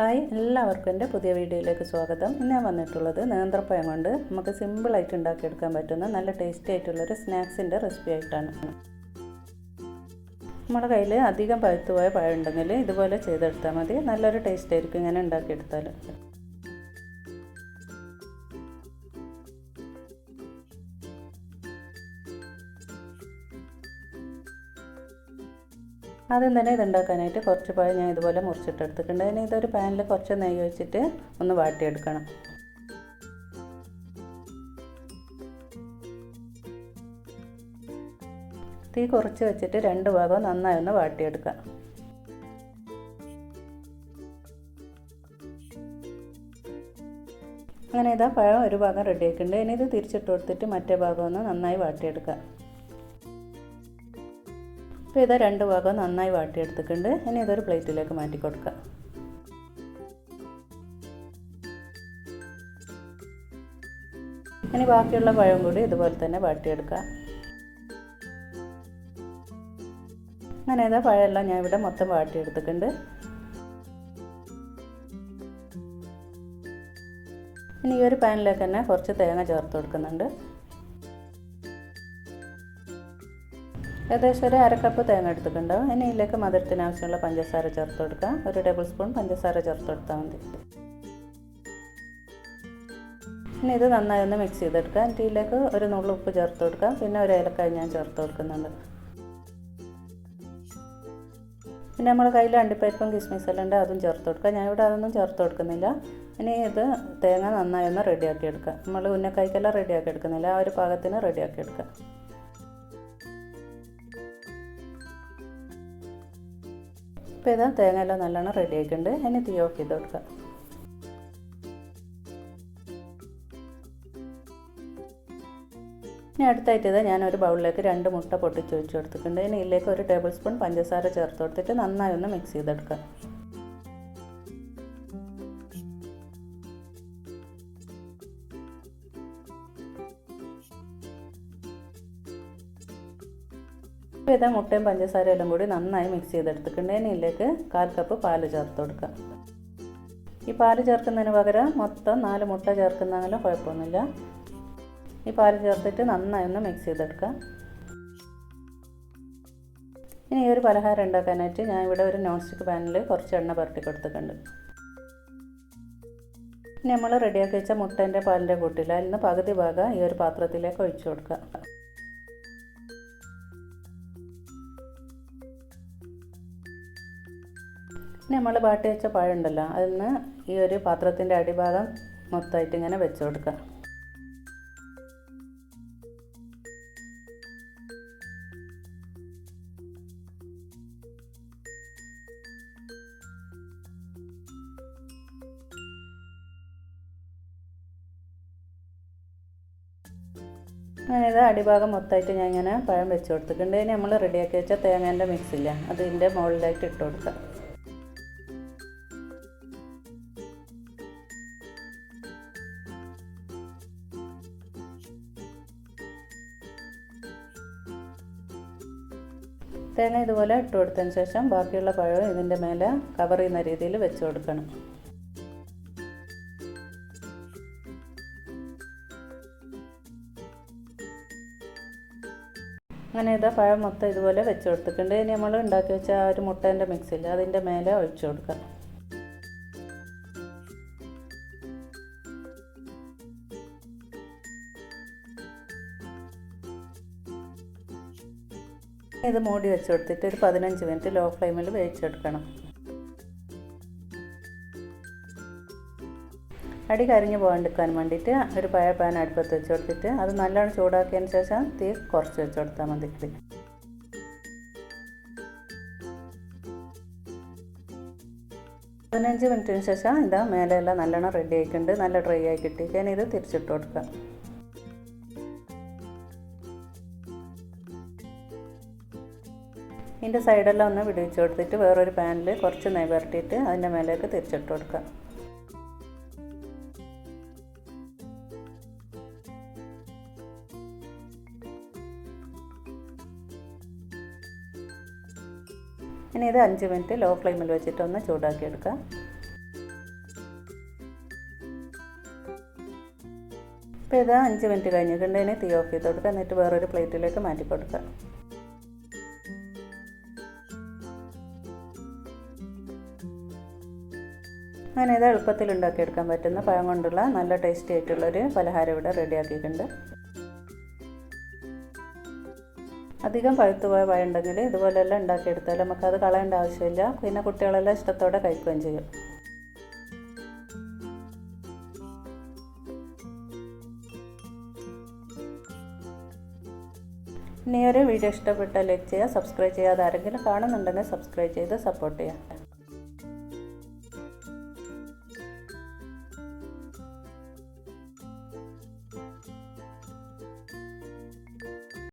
Hi എല്ലാവർക്കും എന്റെ പുതിയ വീഡിയോയിലേക്ക് സ്വാഗതം. ഞാൻ വന്നിട്ടുള്ളത് നേന്ത്രപ്പഴം കൊണ്ട് നമുക്ക് സിമ്പിളായിട്ട് ഉണ്ടാക്കിയെടുക്കാൻ പറ്റുന്ന നല്ല ടേസ്റ്റി ആയിട്ടുള്ളൊരു സ്നാക്സിന്റെ റെസിപ്പി ആയിട്ടാണ്. നമ്മുടെ കയ്യിൽ അധികം പഴുത്തുപോയ പഴം ഉണ്ടെങ്കിൽ ഇതുപോലെ ചെയ്തെടുത്താൽ മതി. നല്ലൊരു ടേസ്റ്റ് ആയിരിക്കും ഇങ്ങനെ ഉണ്ടാക്കിയെടുത്താൽ ആദ്യം തന്നെ ഇതുണ്ടാക്കാനായിട്ട് കുറച്ച് പഴം ഞാൻ ഇതുപോലെ മുറിച്ചിട്ടെടുത്തിട്ടുണ്ട്. അതിന് ഇതൊരു പാനിൽ കുറച്ച് നെയ്യ് ഒഴിച്ചിട്ട് ഒന്ന് വാട്ടിയെടുക്കണം. തീ കുറച്ച് വെച്ചിട്ട് രണ്ട് ഭാഗവും നന്നായി ഒന്ന് വാട്ടിയെടുക്കാം. അങ്ങനെ ഇതാ പഴം ഒരു ഭാഗം റെഡിയാക്കിയിട്ടുണ്ട് ഇനി ഇത് തിരിച്ചിട്ട് കൊടുത്തിട്ട് മറ്റേ ഭാഗം ഒന്ന് നന്നായി വാട്ടിയെടുക്കാം. അപ്പോൾ ഇതാ രണ്ട് ഭാഗം നന്നായി വാട്ടിയെടുത്തിട്ടുണ്ട്. ഇനി ഇതൊരു പ്ലേറ്റിലേക്ക് മാറ്റി കൊടുക്കുക ഇനി ബാക്കിയുള്ള പഴം കൂടി ഇതുപോലെ തന്നെ വാട്ടിയെടുക്കാം. അങ്ങനെ ഇതാ പഴമെല്ലാം ഞാൻ ഇവിടെ മൊത്തം വാട്ടിയെടുത്തിട്ടുണ്ട്. ഇനി ഈ ഒരു പാനിലേക്ക് തന്നെ കുറച്ച് തേങ്ങ ചേർത്ത് കൊടുക്കുന്നുണ്ട്. ഏകദേശം ഒരു അരക്കപ്പ് തേങ്ങ എടുത്തിട്ടുണ്ടാവും ഇനി ഇതിലേക്ക് മധുരത്തിന് ആവശ്യമുള്ള പഞ്ചസാര ചേർത്ത് കൊടുക്കാം ഒരു ടേബിൾ സ്പൂൺ പഞ്ചസാര ചേർത്ത് കൊടുത്താൽ മതി. ഇനി ഇത് നന്നായി ഒന്ന് മിക്സ് ചെയ്തെടുക്കാം എന്നിട്ട് ഇതിലേക്ക് ഒരു നുള്ളു ഉപ്പ് ചേർത്ത് കൊടുക്കാം പിന്നെ ഒരു ഏലക്കായ ഞാൻ ചേർത്ത് കൊടുക്കുന്നുണ്ട്. പിന്നെ നമ്മൾ കയ്യിൽ അണ്ടിപ്പരിപ്പും കിസ്മിസ് എല്ലാം ഉണ്ട് അതും ചേർത്ത് കൊടുക്കുക. ഞാനിവിടെ അതൊന്നും ചേർത്ത് കൊടുക്കുന്നില്ല. ഇനി ഇത് തേങ്ങ നന്നായി ഒന്ന് റെഡിയാക്കി എടുക്കുക. നമ്മൾ ഉന്നക്കായ്ക്കെല്ലാം റെഡിയാക്കി എടുക്കുന്നില്ല. ആ ഒരു പാകത്തിന് റെഡിയാക്കി എടുക്കുക. ഇപ്പോൾ ഇതാ തേങ്ങ എല്ലാം നല്ലോണം റെഡി ആയിട്ടുണ്ട് ഇനി തീ ഓഫ് ചെയ്ത് കൊടുക്കുക ഇനി അടുത്തായിട്ട് ഇത് ഞാനൊരു ബൗളിലേക്ക് രണ്ട് മുട്ട പൊട്ടിച്ച് വെച്ച് കൊടുത്തിട്ടുണ്ട്. ഇനി ഇതിലേക്ക് ഒരു ടേബിൾ സ്പൂൺ പഞ്ചസാര ചേർത്ത് കൊടുത്തിട്ട് നന്നായി ഒന്ന് മിക്സ് ചെയ്തെടുക്കുക ഇതാ മുട്ടയും പഞ്ചസാരയും എല്ലാം കൂടി നന്നായി മിക്സ് ചെയ്തെടുത്തിട്ടുണ്ട്. കാൽ കപ്പ് പാൽ ചേർത്ത് കൊടുക്കുക. ഈ പാൽ ചേർക്കുന്നതിന് പകരം മൊത്തം നാല് മുട്ട ചേർക്കുന്നെങ്കിലും കുഴപ്പമൊന്നുമില്ല. ഈ പാൽ ചേർത്തിട്ട് നന്നായി ഒന്ന് മിക്സ് ചെയ്തെടുക്കുക. ഇനി ഈ ഒരു പലഹാരം ഉണ്ടാക്കാനായിട്ട് ഞാൻ ഇവിടെ ഒരു നോൺ സ്റ്റിക്ക് പാനിൽ കുറച്ച് എണ്ണ പുരട്ടി കൊടുത്തിട്ടുണ്ട്. ഇനി നമ്മൾ റെഡിയാക്കി വെച്ച മുട്ടേന്റെ പാലിന്റെ കൂട്ടിൽ അതിൽ നിന്ന് പകുതി ഭാഗം ഈ ഒരു പാത്രത്തിലേക്ക് ഒഴിച്ചു കൊടുക്കുക. ഇനി നമ്മൾ ബാട്ടി വെച്ച പഴം ഉണ്ടല്ലോ അതിൽ നിന്ന് ഈ ഒരു പാത്രത്തിന്റെ അടിഭാഗം മൊത്തമായിട്ട് ഇങ്ങനെ വെച്ച് കൊടുക്കുക. അങ്ങനെ അടിഭാഗം മൊത്തമായിട്ട് ഞാൻ ഇങ്ങനെ പഴം വെച്ച് കൊടുത്തിട്ടുണ്ട്. ഇനി നമ്മൾ റെഡിയാക്കി വെച്ച തേങ്ങേന്റെ മിക്സില്ല അതിന്റെ മുകളിലായിട്ട് ഇട്ട് കൊടുക്കുക. തേങ്ങ ഇതുപോലെ ഇട്ട് കൊടുത്തതിന് ശേഷം ബാക്കിയുള്ള പഴം ഇതിന്റെ മേലെ കവർ ചെയ്യുന്ന രീതിയിൽ വെച്ച് കൊടുക്കണം. അങ്ങനെ ഇതാ പഴം മൊത്തം ഇതുപോലെ വെച്ച് കൊടുത്തിട്ടുണ്ട്. ഇനി നമ്മൾ ഉണ്ടാക്കി വെച്ച ആ ഒരു മുട്ടേന്റെ മിക്സിൽ അതിന്റെ മേലെ ഒഴിച്ചു കൊടുക്കാം ഇത് മൂടി വെച്ച് കൊടുത്തിട്ട് ഒരു പതിനഞ്ച് മിനിറ്റ് ലോ ഫ്ലെയിമിൽ വേവിച്ചെടുക്കണം. അടി കരിഞ്ഞു പോകാണ്ടിരിക്കാൻ വേണ്ടിയിട്ട് ഒരു പഴ പാൻ അടുപ്പത്ത് വെച്ച് കൊടുത്തിട്ട് അത് നല്ലോണം ചൂടാക്കിയതിന് ശേഷം തീ കുറച്ച് വെച്ച് കൊടുത്താൽ മതി പതിനഞ്ച് മിനിറ്റിന് ശേഷം ഇതാ മേലെയെല്ലാം നല്ലോണം റെഡി ആയിട്ടുണ്ട്. നല്ല ഡ്രൈ ആയി കിട്ടിയിട്ട് ഇത് തിരിച്ചിട്ട് കൊടുക്കാം. ഇതിന്റെ സൈഡെല്ലാം ഒന്ന് വിടിവിച്ച് കൊടുത്തിട്ട് വേറൊരു പാനിൽ കുറച്ച് നെയ് പുരട്ടിയിട്ട് അതിന്റെ മേലേക്ക് തിരിച്ചിട്ട് കൊടുക്കുക. ഇനി ഇത് അഞ്ച് മിനിറ്റ് ലോ ഫ്ലെയിമിൽ വെച്ചിട്ട് ഒന്ന് ചൂടാക്കി എടുക്കുക. ഇപ്പോൾ ഇത് അഞ്ച് മിനിറ്റ് കഴിഞ്ഞിട്ടുണ്ടെങ്കിൽ തീ ഓഫ് ചെയ്ത് കൊടുക്കുക. എന്നിട്ട് വേറൊരു പ്ലേറ്റിലേക്ക് മാറ്റി കൊടുക്കുക. അങ്ങനെ ഇത് എളുപ്പത്തിൽ ഉണ്ടാക്കിയെടുക്കാൻ പറ്റുന്ന പഴം കൊണ്ടുള്ള നല്ല ടേസ്റ്റി ആയിട്ടുള്ളൊരു പലഹാരം ഇവിടെ റെഡിയാക്കിയിട്ടുണ്ട് അധികം പഴുത്തു പോയ പഴം ഉണ്ടെങ്കിൽ ഇതുപോലെല്ലാം ഉണ്ടാക്കിയെടുത്താൽ നമുക്കത് കളയേണ്ട ആവശ്യമില്ല. പിന്നെ കുട്ടികളെല്ലാം ഇഷ്ടത്തോടെ കഴിക്കുകയും ചെയ്യും. ഇനി ഒരു വീഡിയോ ഇഷ്ടപ്പെട്ടാൽ ലൈക്ക് ചെയ്യുക സബ്സ്ക്രൈബ് ചെയ്യാതെ ആരെങ്കിലും കാണുന്നുണ്ടെങ്കിൽ സബ്സ്ക്രൈബ് ചെയ്ത് സപ്പോർട്ട് ചെയ്യുക.